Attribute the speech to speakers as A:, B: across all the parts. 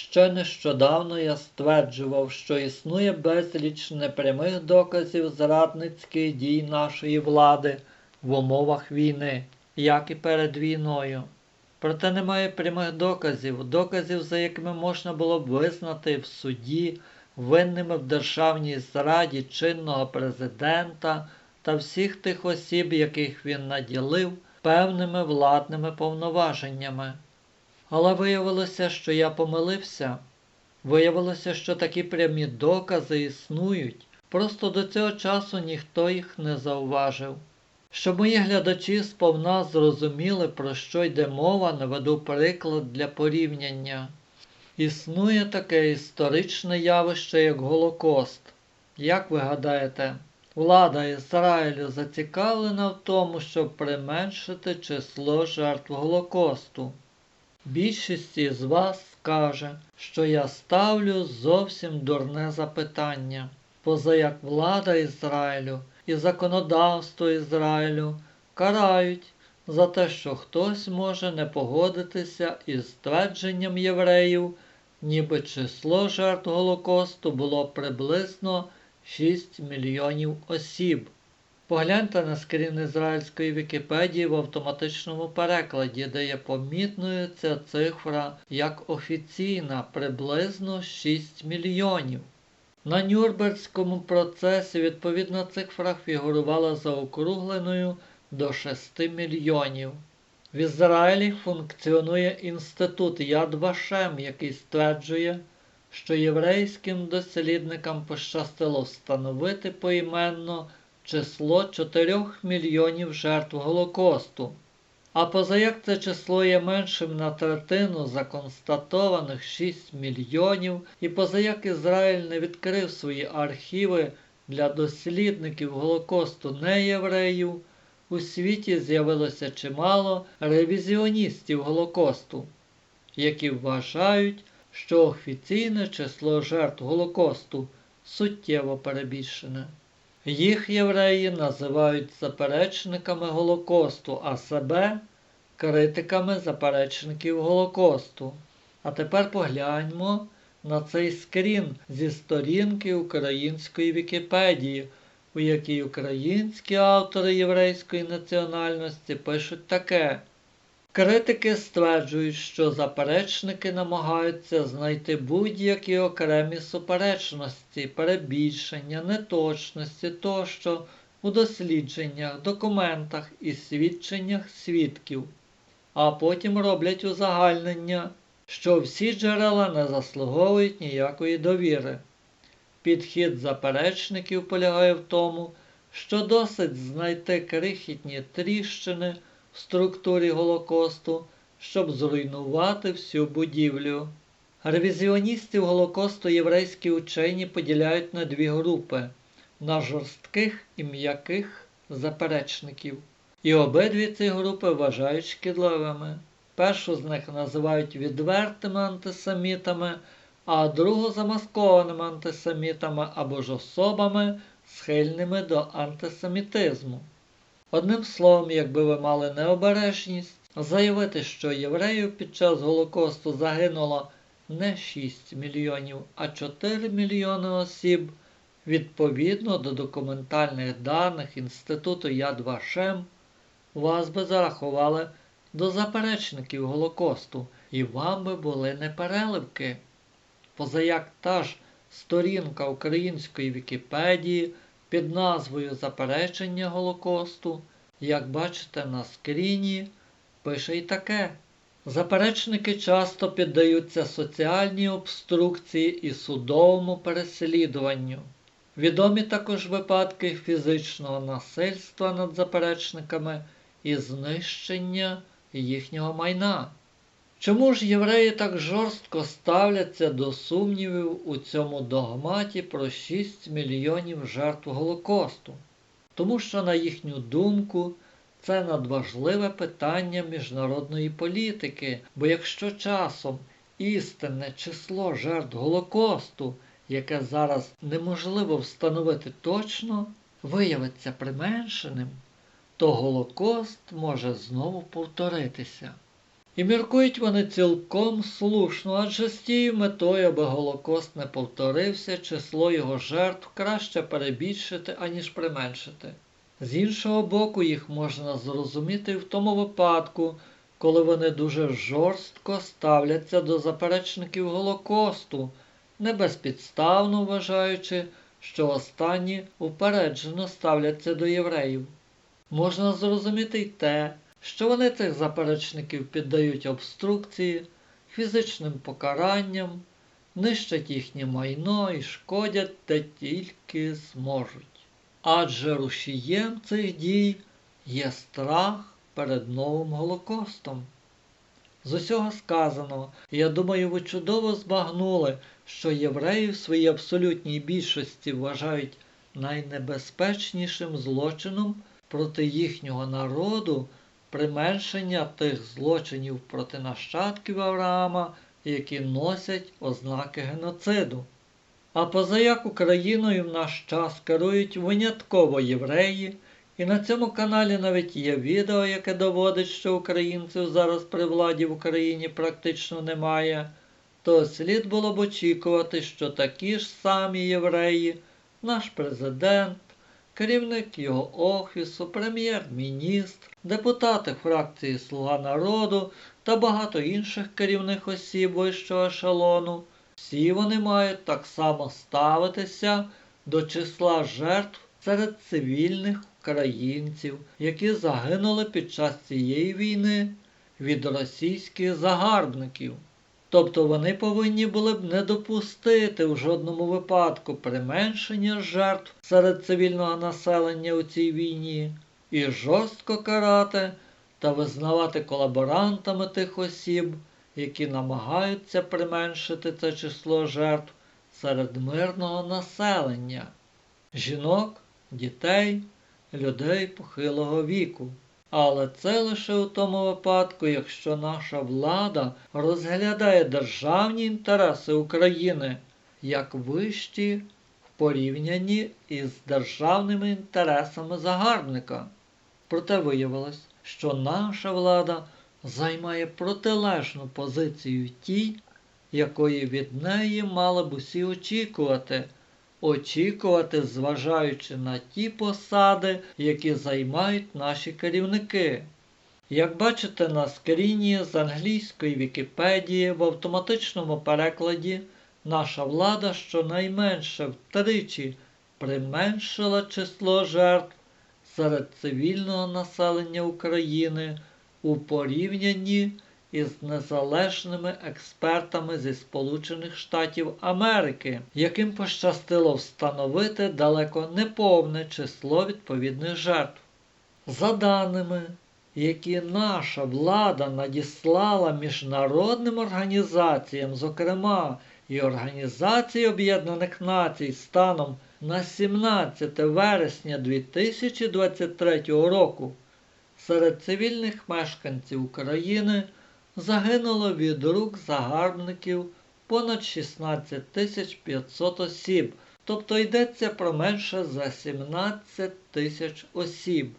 A: Ще нещодавно я стверджував, що існує безліч непрямих доказів зрадницьких дій нашої влади в умовах війни, як і перед війною. Проте немає прямих доказів, доказів, за якими можна було б визнати в суді винними в державній зраді чинного президента та всіх тих осіб, яких він наділив певними владними повноваженнями. Але виявилося, що я помилився. Виявилося, що такі прямі докази існують, просто до цього часу ніхто їх не зауважив. Щоб мої глядачі сповна зрозуміли, про що йде мова, наведу приклад для порівняння. Існує таке історичне явище, як Голокост. Як ви гадаєте, влада Ізраїлю зацікавлена в тому, щоб применшити число жертв Голокосту? Більшість із вас скаже, що я ставлю зовсім дурне запитання, поза як влада Ізраїлю і законодавство Ізраїлю карають за те, що хтось може не погодитися із твердженням євреїв, ніби число жертв Голокосту було приблизно 6 мільйонів осіб. Погляньте на скрін ізраїльської Вікіпедії в автоматичному перекладі, де є помітною ця цифра як офіційна приблизно 6 мільйонів. На Нюрнберзькому процесі відповідна цифра фігурувала заокругленою до 6 мільйонів. В Ізраїлі функціонує інститут Яд Вашем, який стверджує, що єврейським дослідникам пощастило встановити поіменно число 4 мільйонів жертв Голокосту. А позаяк це число є меншим на третину за констатованих 6 мільйонів, і позаяк Ізраїль не відкрив свої архіви для дослідників Голокосту неєвреїв, у світі з'явилося чимало ревізіоністів Голокосту, які вважають, що офіційне число жертв Голокосту суттєво перебільшене. Їх євреї називають заперечниками Голокосту, а себе критиками заперечників Голокосту. А тепер погляньмо на цей скрін зі сторінки української Вікіпедії, у якій українські автори єврейської національності пишуть таке. Критики стверджують, що заперечники намагаються знайти будь-які окремі суперечності, перебільшення, неточності тощо у дослідженнях, документах і свідченнях свідків, а потім роблять узагальнення, що всі джерела не заслуговують ніякої довіри. Підхід заперечників полягає в тому, що досить знайти крихітні тріщини структурі Голокосту, щоб зруйнувати всю будівлю. Ревізіоністів Голокосту єврейські учені поділяють на дві групи на жорстких і м'яких заперечників. І обидві ці групи вважають шкідливими. Першу з них називають відвертими антисемітами, а другу замаскованими антисемітами або ж особами, схильними до антисемітизму. Одним словом, якби ви мали необережність заявити, що євреїв під час Голокосту загинуло не 6 мільйонів, а 4 мільйони осіб, відповідно до документальних даних Інституту Яд Вашем, вас би зарахували до заперечників Голокосту, і вам би були непереливки. Позаяк та ж сторінка української Вікіпедії під назвою Заперечення Голокосту, як бачите на скріні, пише й таке. Заперечники часто піддаються соціальній обструкції і судовому переслідуванню. Відомі також випадки фізичного насильства над заперечниками і знищення їхнього майна. Чому ж євреї так жорстко ставляться до сумнівів у цьому догматі про 6 мільйонів жертв Голокосту? Тому що, на їхню думку, це надважливе питання міжнародної політики, бо якщо часом істинне число жертв Голокосту, яке зараз неможливо встановити точно, виявиться применшеним, то Голокост може знову повторитися. І міркують вони цілком слушно, адже з тією метою, аби Голокост не повторився, число його жертв краще перебільшити, аніж применшити. З іншого боку, їх можна зрозуміти в тому випадку, коли вони дуже жорстко ставляться до заперечників Голокосту, не безпідставно вважаючи, що останні упереджено ставляться до євреїв. Можна зрозуміти й те, що вони цих заперечників піддають обструкції, фізичним покаранням, нищать їхнє майно і шкодять де тільки зможуть. Адже рушієм цих дій є страх перед новим Голокостом. З усього сказаного, я думаю, ви чудово збагнули, що євреї в своїй абсолютній більшості вважають найнебезпечнішим злочином проти їхнього народу применшення тих злочинів проти нащадків Авраама, які носять ознаки геноциду. А позаяк Україною в наш час керують винятково євреї, і на цьому каналі навіть є відео, яке доводить, що українців зараз при владі в Україні практично немає, то слід було б очікувати, що такі ж самі євреї, наш президент, керівник його офісу, прем'єр-міністр, депутати фракції Слуга народу та багато інших керівних осіб вищого ешелону, всі вони мають так само ставитися до числа жертв серед цивільних українців, які загинули під час цієї війни від російських загарбників. Тобто вони повинні були б не допустити в жодному випадку применшення жертв серед цивільного населення у цій війні і жорстко карати та визнавати колаборантами тих осіб, які намагаються применшити це число жертв серед мирного населення, жінок, дітей, людей похилого віку. Але це лише у тому випадку, якщо наша влада розглядає державні інтереси України як вищі в порівнянні із державними інтересами загарбника. Проте виявилось, що наша влада займає протилежну позицію тій, якої від неї мали б усі очікувати очікувати, зважаючи на ті посади, які займають наші керівники. Як бачите на скріні з англійської Вікіпедії в автоматичному перекладі, наша влада щонайменше втричі применшила число жертв серед цивільного населення України у порівнянні із незалежними експертами зі Сполучених Штатів Америки, яким пощастило встановити далеко неповне число відповідних жертв. За даними, які наша влада надіслала міжнародним організаціям, зокрема і Організації Об'єднаних Націй станом на 17 вересня 2023 року, серед цивільних мешканців України загинуло від рук загарбників понад 16 500 осіб, тобто йдеться про менше за 17 тисяч осіб.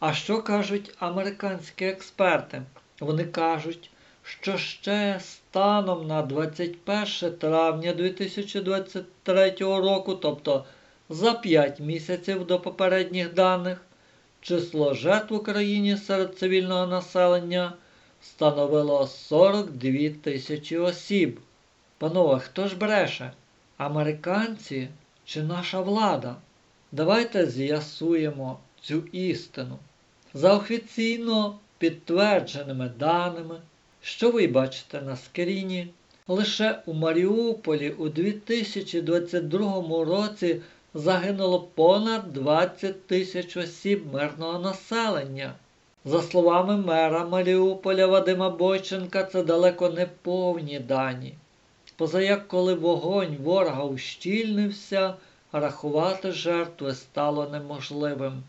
A: А що кажуть американські експерти? Вони кажуть, що ще станом на 21 травня 2023 року, тобто за 5 місяців до попередніх даних, число жертв в Україні серед цивільного населення становило 42 тисячі осіб. Панове, хто ж бреше? Американці чи наша влада? Давайте з'ясуємо цю істину. За офіційно підтвердженими даними, що ви бачите на скріні, лише у Маріуполі у 2022 році загинуло понад 20 тисяч осіб мирного населення. За словами мера Маріуполя Вадима Бойченка, це далеко не повні дані. Позаяк, коли вогонь ворога ущільнився, рахувати жертви стало неможливим.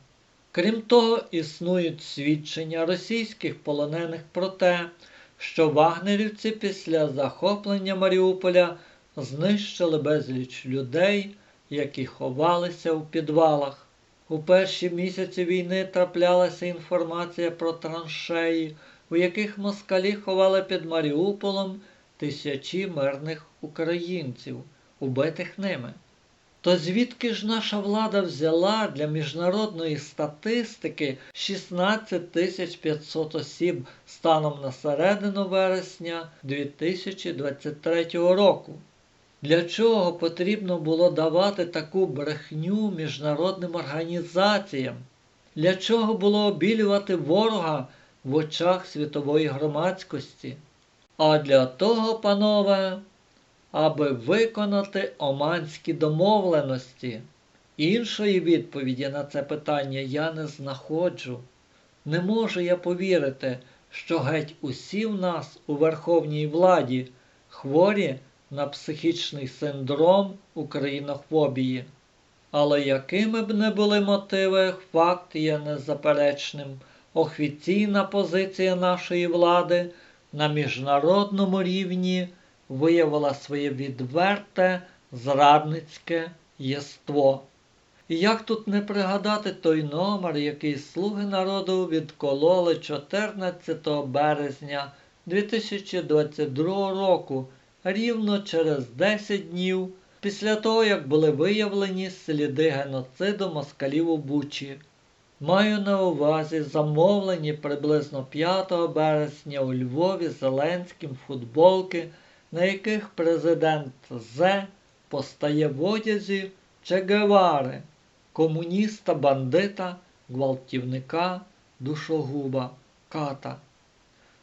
A: Крім того, існують свідчення російських полонених про те, що вагнерівці після захоплення Маріуполя знищили безліч людей, які ховалися у підвалах. У перші місяці війни траплялася інформація про траншеї, у яких москалі ховали під Маріуполем тисячі мирних українців, убитих ними. То звідки ж наша влада взяла для міжнародної статистики 16 тисяч 500 осіб станом на середину вересня 2023 року? Для чого потрібно було давати таку брехню міжнародним організаціям? Для чого було обілювати ворога в очах світової громадськості? А для того, панове, аби виконати оманські домовленості. Іншої відповіді на це питання я не знаходжу. Не можу я повірити, що геть усі в нас у верховній владі хворі на психічний синдром українофобії. Але якими б не були мотиви, факт є незаперечним. Офіційна позиція нашої влади на міжнародному рівні виявила своє відверте зрадницьке єство. І як тут не пригадати той номер, який слуги народу відкололи 14 березня 2022 року, рівно через 10 днів після того, як були виявлені сліди геноциду москалів у Бучі. Маю на увазі замовлені приблизно 5 березня у Львові Зеленським футболки, на яких президент З постає в одязі Че Гевари, комуніста, бандита, гвалтівника, душогуба, ката.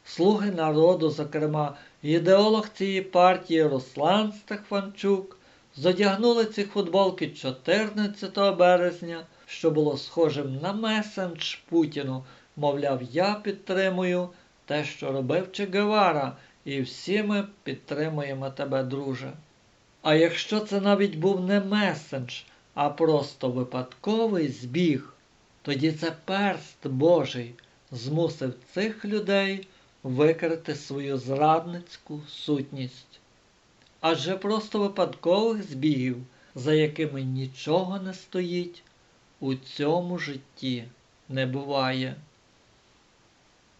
A: Слуги народу, зокрема, ідеолог цієї партії Руслан Стефанчук, зодягнули ці футболки 14 березня, що було схожим на месендж Путіну. Мовляв, я підтримую те, що робив Че Гевара, і всі ми підтримуємо тебе, друже. А якщо це навіть був не месендж, а просто випадковий збіг, тоді це перст Божий змусив цих людей викрити свою зрадницьку сутність. Адже просто випадкових збігів, за якими нічого не стоїть, у цьому житті не буває.